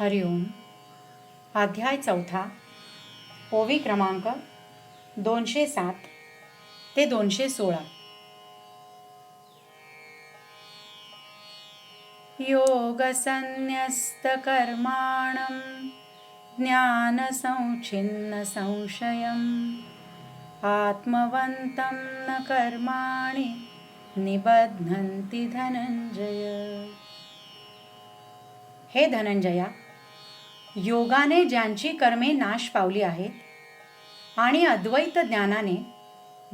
हरिओम अध्याय चौथा. ओवी क्रमांक दोनशे सात ते दोनशे सोळा. योगसन्न्यस्तकर्माणं ज्ञानसंच्छिन्नसंशयम् आत्मवन्तं न कर्माणि निबध्नन्ति धनंजय हे धनंजया योगाने ज्यांची कर्मे नाश पावली आहेत आणि अद्वैत ज्ञानाने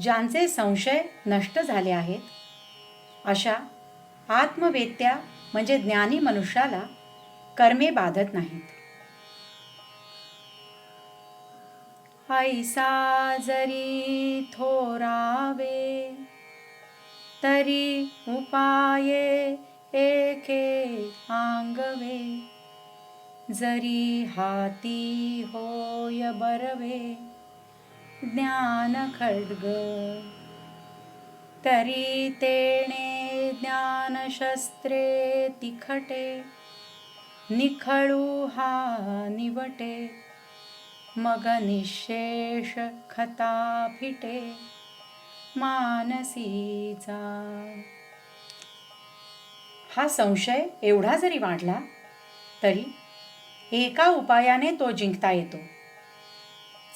ज्यांचे संशय नष्ट झाले आहेत अशा आत्मवेत्या म्हणजे ज्ञानी मनुष्याला कर्मे बाधत नाहीत. ऐसा जरी थोरावे तरी उपाये एके आंगवे. जरी हाती होय बरवे ज्ञान खड्ग तरी तेणे ज्ञानशस्त्रे तिखटे निखळू हा निवटे मग निशेष खता फिटे मानसीचा. हा संशय एवढा जरी वाढला तरी एका उपायाने तो जिंकता येतो.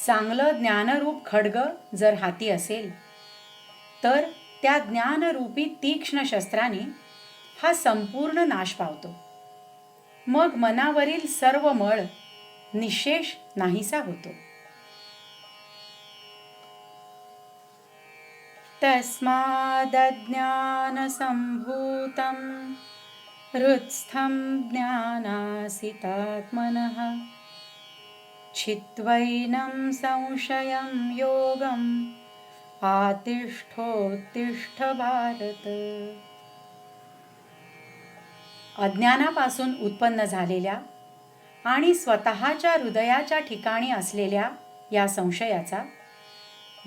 चांगलं ज्ञानरूप खड्ग जर हाती असेल तर त्या ज्ञानरूपी तीक्ष्ण शस्त्राने हा संपूर्ण नाश पावतो. मग मनावरील सर्व मळ निशेष नाहीसा होतो. तस्मादज्ञानसम्भूतम् हृत्स्थं ज्ञानासितात्मनः छित्त्वैनं संशयं योगम्। आतिष्ठोत्तिष्ठ भारत अज्ञानापासून उत्पन्न झालेल्या आणि स्वतःच्या हृदयाच्या ठिकाणी असलेल्या या संशयाचा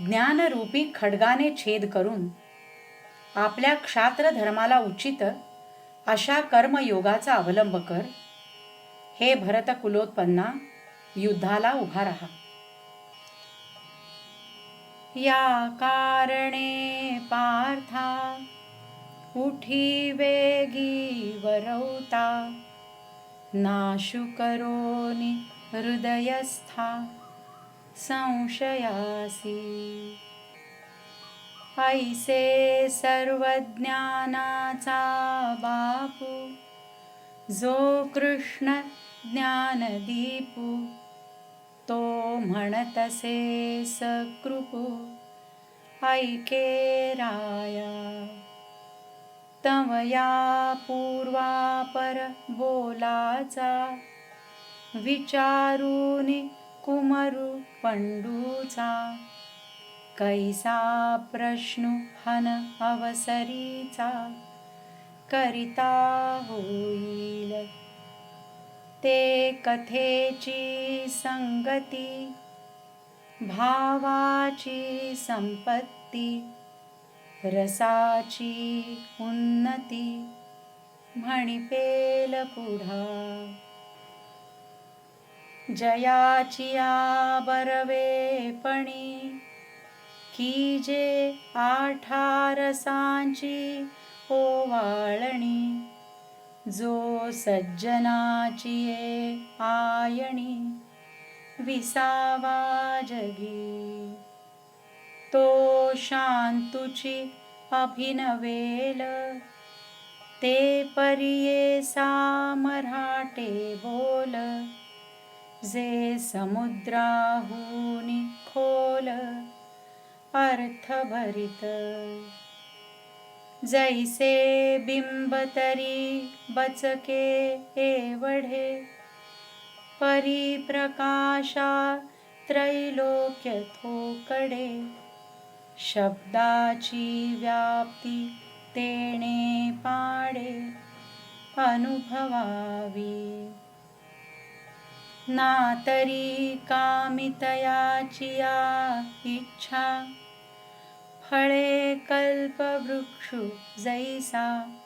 ज्ञानरूपी खड्गाने छेद करून आपल्या क्षात्र धर्माला उचित अशा कर्मयोगाचा अवलंब कर. हे भरत कुलोत्पन्ना युद्धाला उभा राहा. या कारणे पार्था उठी वेगी वरवता. नाशु करोनि हृदयस्था संशयासी. ऐसे सर्वज्ञानाचा बापू जो कृष्ण ज्ञानदीपू तो म्हणतसे सकृपू ऐके राया. तवया पूर्वापर बोलाचा विचारूनि कुमरु पंडूचा कैसा प्रश्नु हन अवसरीचा करिता होईल? ते कथेची संगती भावाची संपत्ती रसाची उन्नती म्हणिपेल पुढा. जयाचिया बरवेपणी की जे आठारसांची ओवाळणी हो जो सज्जनाची ये आयणी विसावा जगी. तो शांतुची अभिनवेल ते परिये सामराटे बोल जे समुद्राहुनी खोल. अर्थभरित जैसे बिंब तरी बचके एवढे परिप्रकाशा त्रैलोक्य थोकडे। शब्दाची व्याप्ती तेणे पाडे अनुभवावी। ना तरी कामितयाचिया इच्छा फळे कल्पवृक्षु जैसा।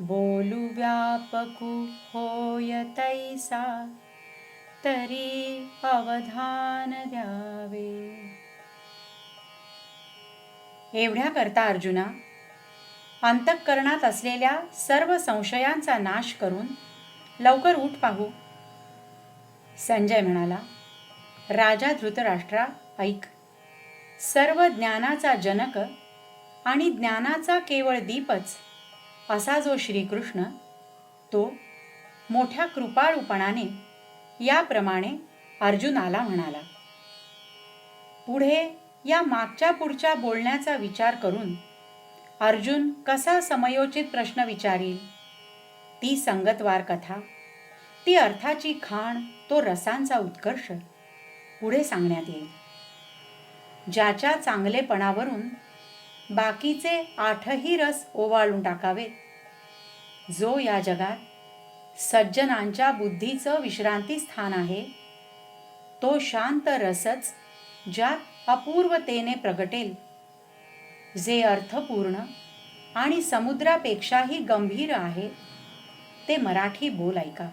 बोलू व्यापकु होय तैसा। तरी अवधान द्यावे। एवढ्या करता अर्जुना अंतःकरणात असलेल्या सर्व संशयांचा नाश करून लवकर उठ पाहू. संजय म्हणाला राजा धृतराष्ट्रा ऐक. सर्व ज्ञानाचा जनक आणि ज्ञानाचा केवळ दीपच असा जो श्रीकृष्ण तो मोठ्या कृपाळूपणाने याप्रमाणे अर्जुनाला म्हणाला. पुढे या मागच्या पुढच्या बोलण्याचा विचार करून अर्जुन कसा समयोचित प्रश्न विचारील? ती संगतवार कथा ती अर्थाची खाण तो रसांचा उत्कर्ष पुढे सांगण्यात येईल. ज्याच्या चांगलेपणावरून बाकीचे आठही रस ओवाळून टाकावेत जो या जगात सज्जनांच्या बुद्धीचं विश्रांती स्थान आहे तो शांत रसच ज्यात अपूर्वतेने प्रगटेल. जे अर्थपूर्ण आणि समुद्रापेक्षाही गंभीर आहे ते मराठी बोल ऐका.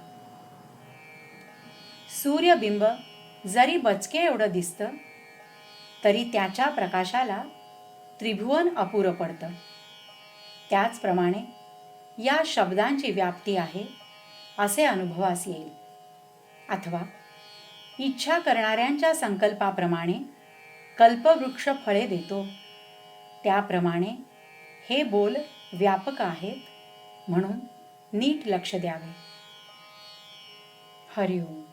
सूर्यबिंब जरी बचके एवढं दिसतं तरी त्याच्या प्रकाशाला त्रिभुवन अपुरं पडतं. त्याचप्रमाणे या शब्दांची व्याप्ती आहे असे अनुभवास येईल. अथवा इच्छा करणाऱ्यांच्या संकल्पाप्रमाणे कल्पवृक्ष फळे देतो. त्याप्रमाणे हे बोल व्यापक आहेत म्हणून नीट लक्ष द्यावे. हरिओम.